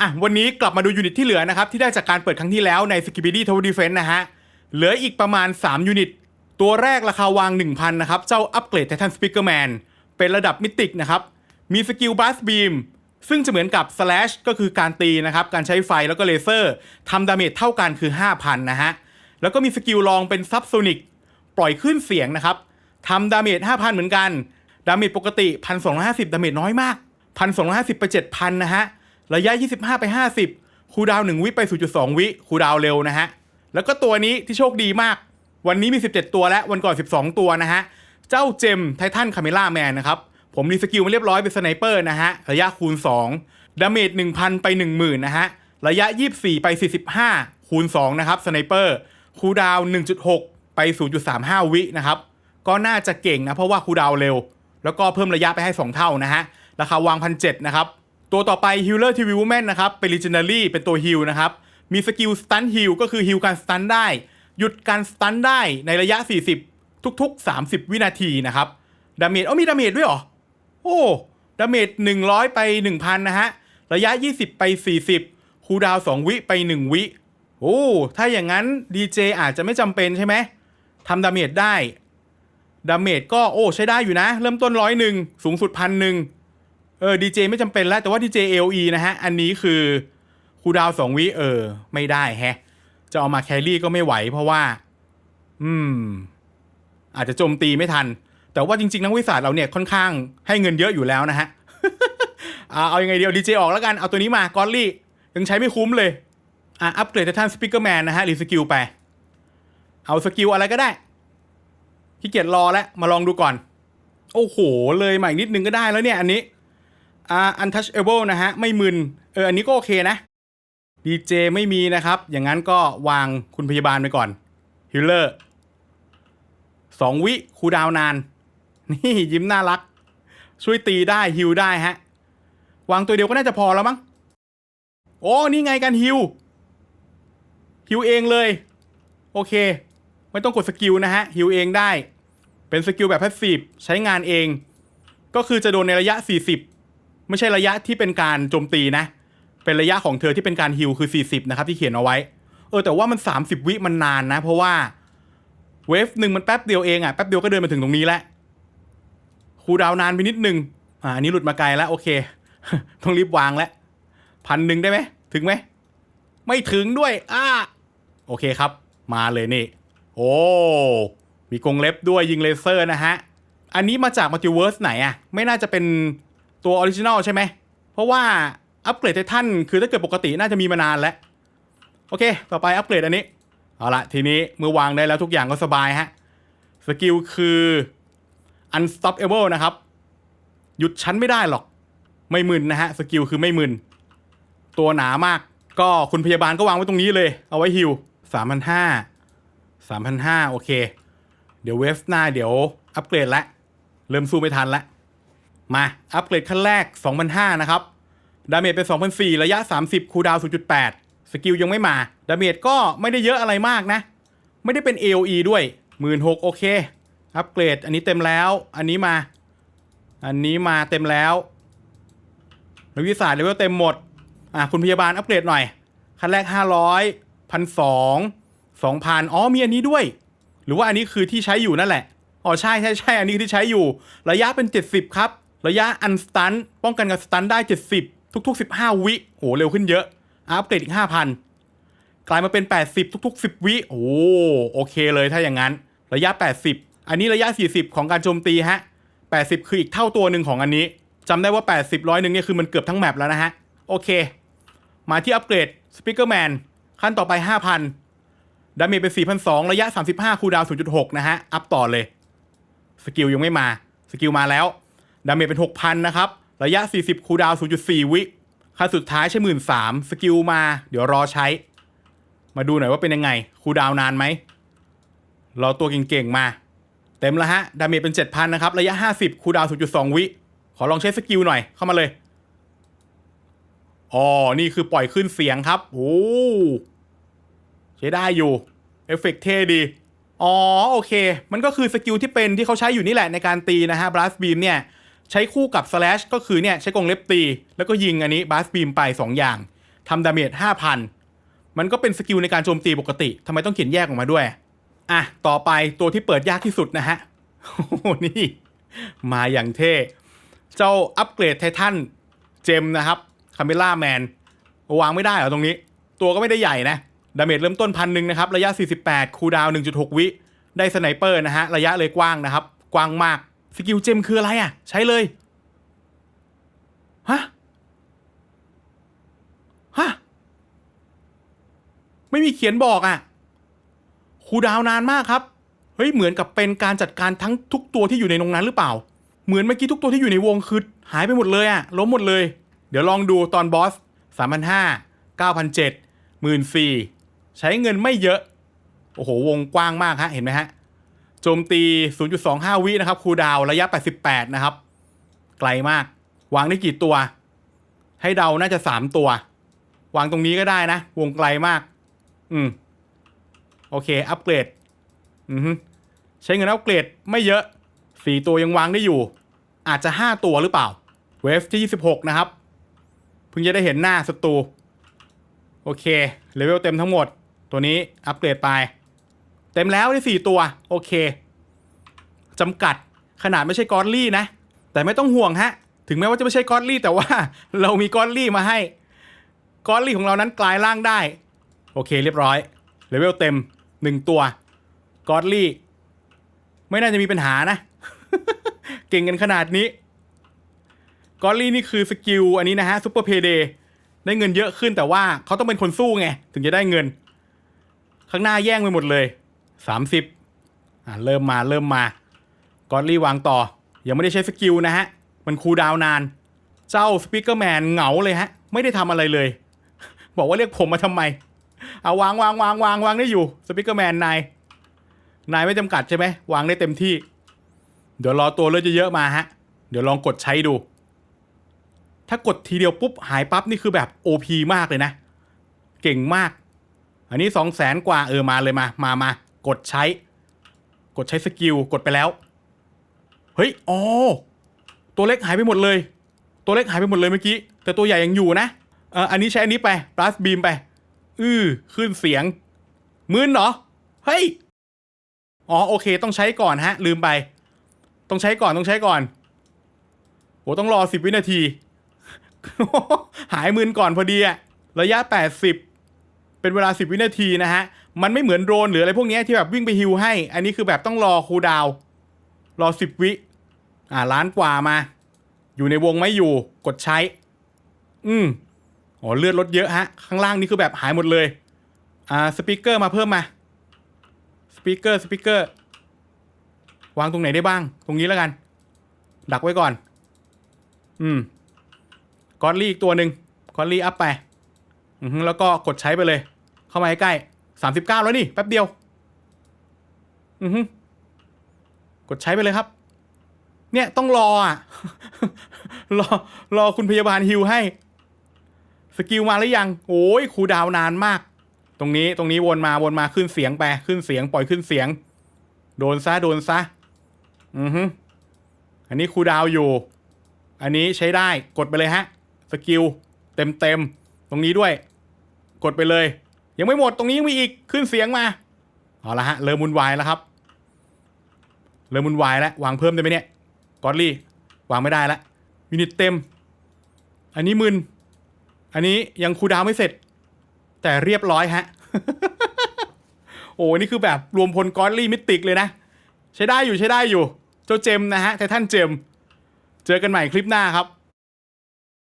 อะวันนี้กลับมาดูยูนิตที่เหลือนะครับ ที่ได้จากการเปิดครั้งที่แล้วใน s k i b i d y Tower Defense นะฮะ เหลืออีกประมาณ 3 ยูนิต ตัวแรกราคาวาง 1,000 นะครับ เจ้าอัปเกรด Titan Speakerman เป็นระดับมิติกนะครับ มีสกิล Blast Beam ซึ่งจะเหมือนกับ Slash ก็คือการตีนะครับ การใช้ไฟแล้วก็เลเซอร์ทำดาเมจเท่ากันคือ 5,000 นะฮะ แล้วก็มีสกิลลองเป็น Subsonic ปล่อยขึ้นเสียงนะครับทำดาเมจ5,000 เหมือนกัน ดาเมจปกติ 1,250 ดาเมจน้อยมาก 1,250 ไป 7,000 นะฮะ ระยะ 25 ไป 50 คูดาว 1 วิไป 0.2 วิ คูดาวเร็วนะฮะ แล้วก็ตัวนี้ที่โชคดีมาก วันนี้มี 17 ตัวและวันก่อน 12 ตัวนะฮะ เจ้าเจมไททันคาเมล่าแมนนะครับ ผมรีสกิลมาเรียบร้อยเป็นสไนเปอร์นะฮะ ระยะคูณ 2 ดาเมจ 1,000 ไป 10,000 นะฮะ ระยะ 24 ไป 45 คูณ 2 นะครับ สไนเปอร์ คูดาว 1.6 ไป 0.35 วินะครับ ก็น่าจะเก่งนะ เพราะว่าคูดาวเร็ว แล้วก็เพิ่มระยะไปให้ 2 เท่านะฮะ ราคาวางพันเนะครับ ตัวต่อไป Healer TV Woman นนะครับเป็น Legendary เป็นตัว Heal นะครับ มีสกิล Stun Heal ก็คือ Heal การ Stun ได้ หยุดการ Stun ได้ในระยะ 40 ทุกๆ 30 วินาทีนะครับดาเมจเอ้ามีดาเมจด้วยเหรอ โอ้ดาเมจ100 ไป 1,000 นะฮะ ระยะ 20 ไป 40 คูดาว2วิไป 1 วิ โอ้ ถ้าอย่างนั้น DJ อาจจะไม่จำเป็นใช่ไหมทำดาเมจได้ ดาเมจก็โอ้ใช้ได้อยู่นะ เริ่มต้นร้อยหนึ่งสูงสุดพันหนึ่ง เออดีเจไม่จำเป็นแล้ว แต่ว่าดีเจเอลีนะฮะ อันนี้คือคูดาวสองวิเออ ไม่ได้แฮะ จะเอามาแครี่ก็ไม่ไหวเพราะว่า อืม อาจจะโจมตีไม่ทัน แต่ว่าจริง ๆ นักวิสาสเราเนี่ยค่อนข้างให้เงินเยอะอยู่แล้วนะฮะอ่าเอายังไงเดียวดีเจออกแล้วกัน เอาตัวนี้มากอลลี่ยังใช้ไม่คุ้มเลยอะอัปเกรดท่านสปิเกอร์แมนนะฮะรีสกิลไป เอาสกิลอะไรก็ได้ขี้เกียจรอแล้วมาลองดูก่อน โอ้โห เลยมาอีกนิดนึงก็ได้แล้วเนี่ยอันนี้ อ่า untouchable นะฮะ ไม่มึน เออ อันนี้ก็โอเคนะ ดีเจไม่มีนะครับ อย่างนั้นก็วางคุณพยาบาลไปก่อนฮิลเลอร์สองวิคูดาวนาน นี่ยิ้มน่ารัก ช่วยตีได้ฮิลได้ฮะ วางตัวเดียวก็น่าจะพอแล้วมั้ง โอ้ นี่ไงการฮิลฮิลเองเลย โอเค ไม่ต้องกดสกิลนะฮะฮิลเองได้ เป็นสกิลแบบแพสซีฟใช้งานเอง ก็คือจะโดนในระยะ 40 ไม่ใช่ระยะที่เป็นการโจมตีนะ เป็นระยะของเธอที่เป็นการฮิลคือ 40 นะครับ ที่เขียนเอาไว้ เออแต่ว่ามัน 30 วิมันนานนะ เพราะว่าเวฟหนึ่งมันแป๊บเดียวเองอะแป๊บเดียวก็เดินมาถึงตรงนี้แล้วคูดาวน์นานไปนิดนึงอ่าอันนี้หลุดมาไกลแล้วโอเค ต้องรีบวางแล้วพันหนึ่งได้ไหมถึงไหมไม่ถึงด้วยอ่าโอเคครับ มาเลยนี่ โอ้มีกรงเล็บด้วยยิงเลเซอร์นะฮะ อันนี้มาจากมัลติเวิร์สไหนอะไม่น่าจะเป็น ตัวออริจินอลใช่ไหม เพราะว่าอัปเกรดไททันคือถ้าเกิดปกติน่าจะมีมานานแล้ว โอเค ต่อไปอัปเกรดอันนี้ เอาละทีนี้เมื่อวางได้แล้วทุกอย่างก็สบายฮะ สกิลคือ unstoppable นะครับ หยุดชั้นไม่ได้หรอก ไม่มึนนะฮะ สกิลคือไม่มึน ตัวหนามาก ก็คุณพยาบาลก็วางไว้ตรงนี้เลย เอาไว้ฮิวสามพันห้าสามพันห้าโอเค เดี๋ยวเวฟหน้าเดี๋ยวอัปเกรดละ เริ่มสู้ไม่ทันละ มา อัปเกรดขั้นแรก2,500นะครับ ดาเมจเป็น2,400ระยะ 30 คูดาวน์0.8 สกิลยังไม่มา ดาเมจก็ไม่ได้เยอะอะไรมากนะ ไม่ได้เป็น AOE ด้วย 16,000โอเค อัปเกรด อันนี้เต็มแล้ว อันนี้มา อันนี้มาเต็มแล้วนักวิทยาศาสตร์เลเวลเต็มหมด อะคุณพยาบาลอัปเกรดหน่อย ขั้นแรก 500 1,200 2,000อ๋อมีอันนี้ด้วย หรือว่าอันนี้คือที่ใช้อยู่นั่นแหละอ๋อใช่ใช่ใช่อันนี้ที่ใช้อยู่ ระยะเป็น 70 ครับ ระยะอันสตันป้องกันกับสตันได้ 70 ทุก ๆ 15 วิโหเร็วขึ้นเยอะ อัปเกรดอีก 5,000 กลายมาเป็น 80 ทุก ๆ 10 วิโอ้โอเคเลยถ้าอย่างนั้น ระยะ 80 อันนี้ระยะ 40 ของการโจมตีฮะ 80 คืออีกเท่าตัวหนึ่งของอันนี้จำได้ว่า 80ร้อยหนึ่งเนี่ยคือมันเกือบทั้งแมปแล้วนะฮะ โอเค มาที่อัปเกรดสปิเกอร์แมนขั้นต่อไป 5,000 ดาเมจเป็น 4,200 ระยะ 35 คูดาวน์0.6 นะฮะ อัพต่อเลย สกิลยังไม่มา สกิลมาแล้ว ดาเมจเป็น 6,000 นะครับ ระยะ 40 คูดาวน์0.4 วิขั้นสุดท้ายใช้13,000สามสกิลมา เดี๋ยวรอใช้ มาดูหน่อยว่าเป็นยังไง คูดาวนานไหมรอตัวเก่งๆมา เต็มแล้วฮะ ดาเมจเป็น 7,000 นะครับ ระยะ 50 คูดาวน์0.2 วิ ขอลองใช้สกิลหน่อยเข้ามาเลยอ๋อนี่คือปล่อยขึ้นเสียงครับโอ้ใช้ได้อยู่ เอฟเฟกต์เท่ดี อ๋อ โอเค มันก็คือสกิลที่เป็นที่เขาใช้อยู่นี่แหละในการตีนะฮะ blast beam เนี่ย ใช้คู่กับ slash ก็คือเนี่ยใช้กรงเล็บตี แล้วก็ยิงอันนี้ blast beam ไป 2 อย่างทำดาเมจ5,000 มันก็เป็นสกิลในการโจมตีปกติทำไมต้องเขียนแยกออกมาด้วย อะ ต่อไปตัวที่เปิดยากที่สุดนะฮะโอ้โหนี่ มาอย่างเท่ เจ้าอัปเกรดไททันเจมนะครับคาเมล่าแมนวางไม่ได้เหรอตรงนี้ ตัวก็ไม่ได้ใหญ่นะดาเมจเริ่มต้นพันหนึ่งนะครับ ระยะ 48 คูดาวน์1.6 วิ ได้สไนเปอร์นะฮะ ระยะเลยกว้างนะครับ กว้างมาก สกิลเจมคืออะไรอะ ใช้เลย ฮะ ฮะ ไม่มีเขียนบอกอะคูดาวนานมากครับ เฮ้ย เหมือนกับเป็นการจัดการทั้งทุกตัวที่อยู่ในตรงนั้นหรือเปล่า เหมือนเมื่อกี้ทุกตัวที่อยู่ในวงคือหายไปหมดเลยอะล้มหมดเลย เดี๋ยวลองดูตอนบอส3,500 9,700 14,000ใช้เงินไม่เยอะ โอ้โห วงกว้างมากฮะ เห็นไหมฮะ โจมตี 0.25 วินะครับคูดาวระยะ 88 นะครับ ไกลมาก วางได้กี่ตัว ให้เดาน่าจะ 3 ตัว วางตรงนี้ก็ได้นะ วงไกลมาก อืม โอเค อัปเกรด อือใช้เงินอัปเกรดไม่เยอะสี่ตัวยังวางได้อยู่ อาจจะห้าตัวหรือเปล่า เวฟที่ 26 นะครับ เพิ่งจะได้เห็นหน้าศัตรู โอเค เลเวลเต็มทั้งหมด ตัวนี้อัปเกรดไป เต็มแล้วได้สี่ตัว โอเคจำกัดขนาดไม่ใช่กอดลี่นะ แต่ไม่ต้องห่วงฮะ ถึงแม้ว่าจะไม่ใช่กอดลี่ แต่ว่าเรามีกอดลี่มาให้กอดลี่ของเรานั้นกลายร่างได้ โอเคเรียบร้อยเลเวลเต็มหนึ่งตัวกอดลี่ ไม่น่าจะมีปัญหานะ เก่งกันขนาดนี้กอลลี่นี่คือสกิลอันนี้นะฮะซูเปอร์เพเดได้เงินเยอะขึ้นแต่ว่าเขาต้องเป็นคนสู้ไง ถึงจะได้เงิน ข้างหน้าแย่งไปหมดเลย 30อ่าเริ่มมาเริ่มมากอลลี่วางต่อ ยังไม่ได้ใช้สกิลนะฮะ มันคูดาวน์นาน เจ้าสปิเกอร์แมนเหงาเลยฮะ ไม่ได้ทำอะไรเลย บอกว่าเรียกผมมาทำไม เอาวางวางวางวางวางได้อยู่สปิเกอร์แมนนาย นายไม่จำกัดใช่ไหมวางได้เต็มที่ เดี๋ยวรอตัวเลือดเยอะๆมาฮะ เดี๋ยวลองกดใช้ดู ถ้ากดทีเดียวปุ๊บหายปั๊บนี่คือแบบ OP มากเลยนะ เก่งมาก อันนี้สองแสนกว่าเออมาเลยมา มามา กดใช้ กดใช้สกิลกดไปแล้ว เฮ้ยอ๋อตัวเล็กหายไปหมดเลย ตัวเล็กหายไปหมดเลยเมื่อกี้ แต่ตัวใหญ่ยังอยู่นะเอออันนี้ใช้อันนี้ไป plus beam ไป อือขึ้นเสียงมึนเหรอ เฮ้ย อ๋อโอเค ต้องใช้ก่อนฮะ ลืมไป ต้องใช้ก่อนต้องใช้ก่อนโอ้ต้องรอสิบวินาที หายมืนก่อนพอดีอะระยะ80 เป็นเวลา 10 วินาทีนะฮะ มันไม่เหมือนโดรนหรืออะไรพวกนี้ที่แบบวิ่งไปฮิวให้ อันนี้คือแบบต้องรอคูดาว รอ 10 วิ อ่าล้านกว่ามา อยู่ในวงไม่อยู่ กดใช้ อืมอ๋อเลือดลดเยอะฮะ ข้างล่างนี่คือแบบหายหมดเลย อ่าสปีกเกอร์มาเพิ่มมา สปีกเกอร์สปีกเกอร์ วางตรงไหนได้บ้าง ตรงนี้แล้วกัน ดักไว้ก่อน อืมกอดลี่อีกตัวหนึ่งกอดลี่อัพไปแล้วก็กดใช้ไปเลย เข้ามาใกล้สามสิบเก้าแล้วนี่แป๊บเดียว อือฮึกดใช้ไปเลยครับ เนี่ยต้องรออะ รอรอคุณพยาบาลฮิวให้ สกิลมาหรือยัง โอ้ยครูดาวนานมาก ตรงนี้ตรงนี้วนมาวนมาขึ้นเสียงไปขึ้นเสียงปล่อยขึ้นเสียง โดนซะโดนซะ อือฮึอันนี้ครูดาวอยู่ อันนี้ใช้ได้กดไปเลยฮะ สกิลเต็มเต็มตรงนี้ด้วย กดไปเลย ยังไม่หมดตรงนี้ยังมีอีกขึ้นเสียงมาเอาละฮะเริ่มมุนวายแล้วครับ เริ่มมุนวายแล้ววางเพิ่มได้ไหมเนี่ยกอดลี่วางไม่ได้แล้วยูนิตเต็ม อันนี้มึนอันนี้ยังคูดาวไม่เสร็จ แต่เรียบร้อยฮะ โอ้นี่คือแบบรวมพลกอดลี่มิติกเลยนะ ใช้ได้อยู่ใช้ได้อยู่ เจ้าเจมนะฮะไททันเจม เจอกันใหม่คลิปหน้าครับ